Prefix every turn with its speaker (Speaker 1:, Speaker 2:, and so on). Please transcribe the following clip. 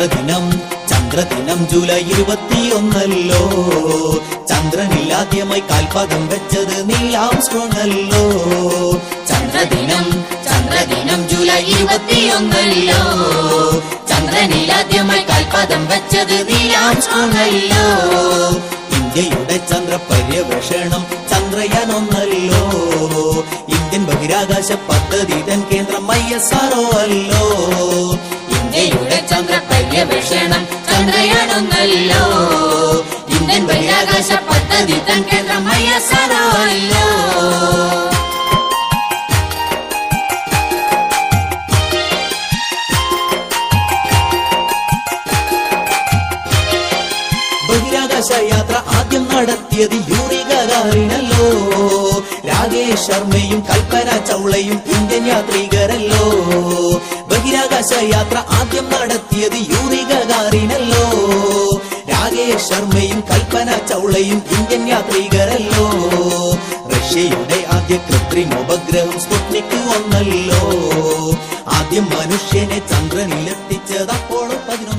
Speaker 1: ചന്ദ്രദിനം ചന്ദ്രദിനം July ഇരുപത്തിയൊന്നല്ലോ. ചന്ദ്രനിൽ ആദ്യമായി കാൽപാദം വെച്ചത് നീലാംസ്ട്രോങ്ങല്ലോ ചന്ദ്രദിനം ചന്ദ്രദിനം ജൂലൈ ഇരുപത്തിയൊന്നല്ലോ. ചന്ദ്രനിൽ ആദ്യമായി കാൽപാദം വെച്ചത് നീലാംസ്ട്രോങ്ങല്ലോ ഇന്ത്യയുടെ ചന്ദ്ര പര്യവേഷണം ചന്ദ്രയാൻ ഒന്നല്ലോ ഇന്ത്യൻ ബഹിരാകാശ പദ്ധതി തൻ കേന്ദ്രം ഐ എസ് ആർഒ അല്ലോ. ചന്ദ്ര പര്യവേഷണം ഇന്ത്യൻ ബഹിരാകാശ പദ്ധതി തൻ കേന്ദ്രമായ അല്ലോ ബഹിരാകാശ യാത്ര ആദ്യം നടത്തിയത് യൂറി ഗഗാറിനല്ലോ രാകേഷ് ശർമ്മയും കൽപ്പന ചൗളയും ഇന്ത്യൻ യാത്രികരല്ലോ. ബഹിരാകാശ യാത്ര ആദ്യം നടത്തിയത് യൂറി ഗഗാറിനല്ലോ രാകേഷ് ശർമ്മയും കൽപ്പന ചൗളയും ഇന്ത്യൻ യാത്രികരല്ലോ. റഷ്യയുടെ ആദ്യ കൃത്രിമ ഉപഗ്രഹം സ്പുട്നിക് ഒന്നല്ലോ ആദ്യം മനുഷ്യനെ ചന്ദ്രനിലെത്തിച്ചത് പതിനൊന്നല്ലോ